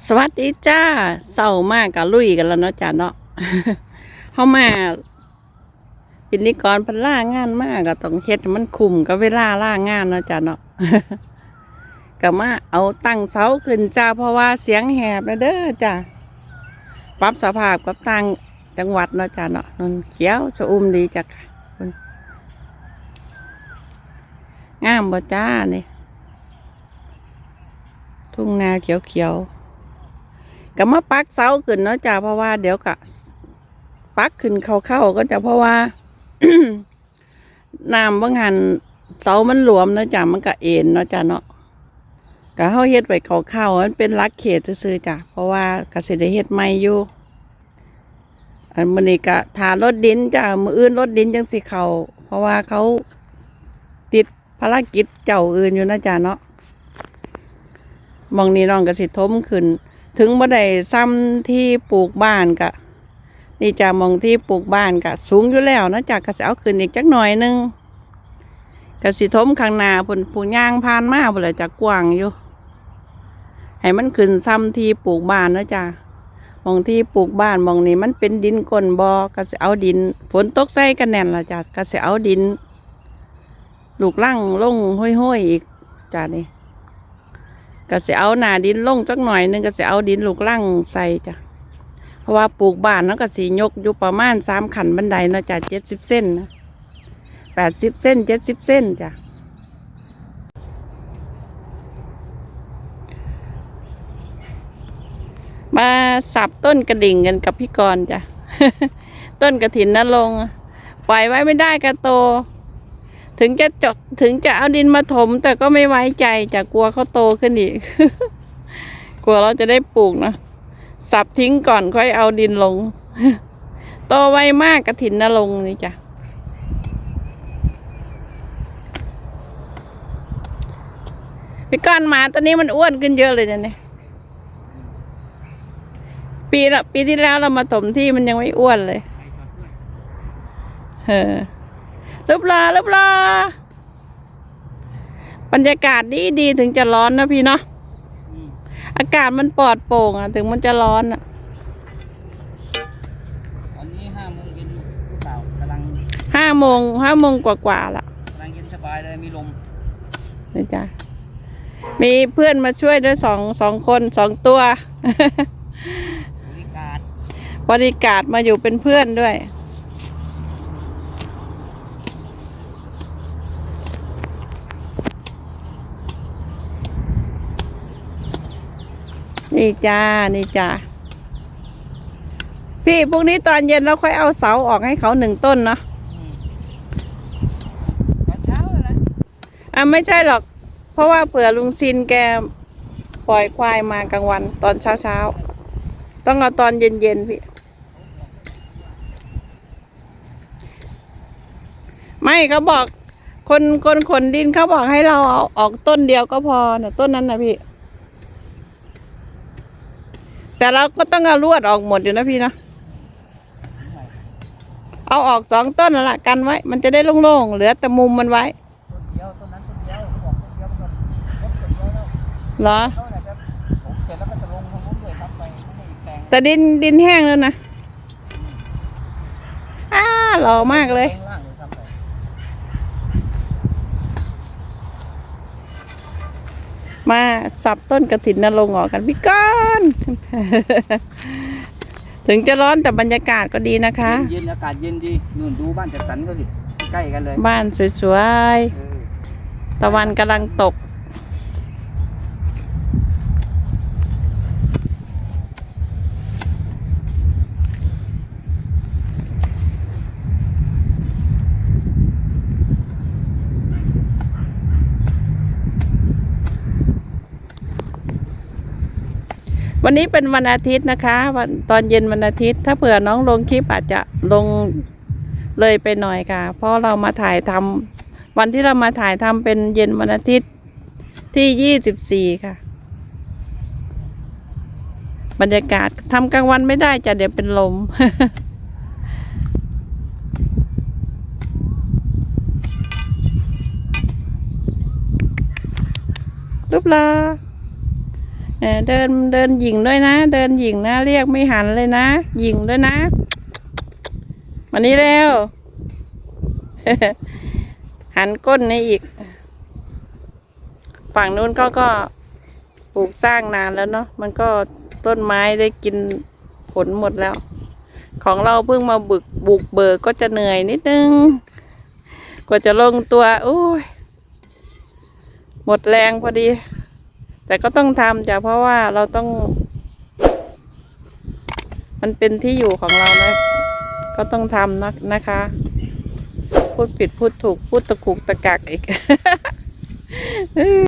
สวัสดีจ้าเศร้ามากกับลุยกันแล้วเนาะจ้าเนาะเข้ามาปินิกรพันล่างานมากก็ต้องเฮ็ดมันคุมกับเวลาล่างานเนาะจ้าเนาะก็มาเอาตั้งเสาขึ้นจ้าเพราะว่าเสียงแหบนะเด้อจ้าปรับสภาพกับต่างจังหวัดเนาะจ้าเนาะนนเขียวสะอุ้มดีจ้ะงามบ่จ้านี่ทุ่งนาเขียวๆ ก็มาปักเสาขึ้นเนาะจ้าเพราะว่าเดี๋ยวก็ปักขึ้นเข้าๆก็จะเพราะว่าน้ำบางหันเสามันหลวมเนาะจ้ามันก็เอ็นเนาะจ้าเนาะก็เฮาเฮ็ดไว้เข้าๆมันเป็นลักเขตซื่อๆจ้ะเพราะว่าก็สิได้เฮ็ดใหม่อยู่อันมื้อนี้ก็ทารถดินจ้ามื้ออื่นรถดินจังสิเข้าเพราะว่าเขาติดภารกิจเจ้าอื่นอยู่นะจ้าเนาะมองนี้น้องก็สิทมขึ้น ถึงบ่ได้ซ้ำที่ปลูกบ้านกะนี่จะมองที่ปลูกบ้านกะสูงอยู่แล้วนะจากกะสิเอาขึ้นอีกจักหน่อยนึงกระสิทมข้างนาพุ่นผู้ย่างผ่านมาพุ่นละจะกกว้างอยู่ ให้มันขึ้นซ้ำที่ปลูกบ้านนะจ๊ะมองที่ปลูกบ้านมองนี้มันเป็นดินก้นบอกะสิเอาดินฝนตกใส่กันแน่นละจ้ะกะสิเอาดิน ลูกลั่งลงห้อยๆอีกจ้ะนี่ ก็จะเอาหนาดินลงจักหน่อยหนึงก็จะเอาดินลูกลั่งใส่จ้ะเพราะว่าปลูกบ้านแล้วก็สียกอยู่ประมาณสามขันบันไดเนาะจ้ะเจ็ดสิบเส้นนะแปดสิบเส้นเจ็ดสิบเส้นจ้ะมาสับต้นกระดิ่งกันกับพี่กรณ์จ้ะ ต้นกระถินนรงปล่อยไว้ไม่ได้กระโต ถึงจะจาะถึงจะเอาดินมาถม แต่ก็ไม่ไว้ใจจะกลัวเขาโตขึ้นอีก กลัวเราจะได้ปลูกนะสับทิ้งก่อนค่อยเอาดินลง โตไวมากกระถินนรงนี่จ้ะพี่ก้อนหมาตัวนี้มันอ้วนขึ้นเยอะเลยเนี่ยปีละปีที่แล้วเรามาถมที่มันยังไม่อ้วนเลย เออ รูปลารูปลาบรรยากาศดีดีถึงจะร้อนนะพี่เนาะอากาศมันปลอดโปร่งอะถึงมันจะร้อนอะตอนนี้ห้าโมงเย็นหรือเปล่ากำลังห้าโมงห้าโมงกว่าๆละกำลังเย็นสบายเลยมีลมนี่จ้ะมีเพื่อนมาช่วยด้วยสองสองคนสองตัวบริการบริการมาอยู่เป็นเพื่อนด้วย นี่จ้า นี่จ้า พี่พรุ่งนี้ตอนเย็นเราค่อยเอาเสาออกให้เขาหนึ่งต้นเนาะตอนเช้าเลยนะอะไม่ใช่หรอก เพราะว่าเผื่อลุงซินแกปล่อยควายมากลางวัน ตอนเช้าเช้าๆต้องเอาตอนเย็นเย็นๆพี่ ไม่เขาบอกคนคนขนดินเขาบอกให้เราเอาออกต้นเดียวก็พอนะต้นนั้นนะพี่ แต่เราก็ต้องเอาลวดออกหมดอยู่นะพี่นะเอาออกสองต้นนั่นแหละกันไว้ มันจะได้โล่งๆเหลือแต่มุมมันไว้เหรอแล้วก็จะลงทางนู้นด้วยครับไปข้างในอีกแปลงแต่ดินดินแห้งแล้วนะอ้าหล่อมากเลย แปลงล่างเลยซ้ำไป มาสับต้นกระถินนรงค์ออกกันพี่ก้อนถึงจะร้อนแต่บรรยากาศก็ดีนะคะ เย็นๆอากาศเย็นดีนู่นดูบ้านจัดสรรก็สิใกล้กันเลย บ้านสวยเออๆตะวันกำลังตก วันนี้เป็นวันอาทิตย์นะคะวันตอนเย็นวันอาทิตย์ ถ้าเผื่อน้องลงคลิปอาจจะลงเลยไปหน่อยค่ะ เพราะเรามาถ่ายทำวันที่เรามาถ่ายทำเป็นเย็นวันอาทิตย์ที่ยี่สิบสี่ค่ะ บรรยากาศทำกลางวันไม่ได้จะเดี๋ยวเป็นลมรูปลา เดินเดินหญิงด้วยนะ เดินหญิงนะ เรียกไม่หันเลยนะหญิงด้วยนะมานี่เร็วหันก้นนี่อีก ฝั่งนู้นเขาก็ปลูกสร้างนานแล้วเนาะมันก็ต้นไม้ได้กินผลหมดแล้ว ของเราเพิ่งมาบึกบุกเบิกก็จะเหนื่อยนิดนึง กว่าจะลงตัวโอ้ยหมดแรงพอดี แต่ก็ต้องทำจ้ะเพราะว่าเราต้อง มันเป็นที่อยู่ของเรานะ ก็ต้องทำนะนะคะ พูดผิดพูดถูกพูดตะกุกตะกักอีก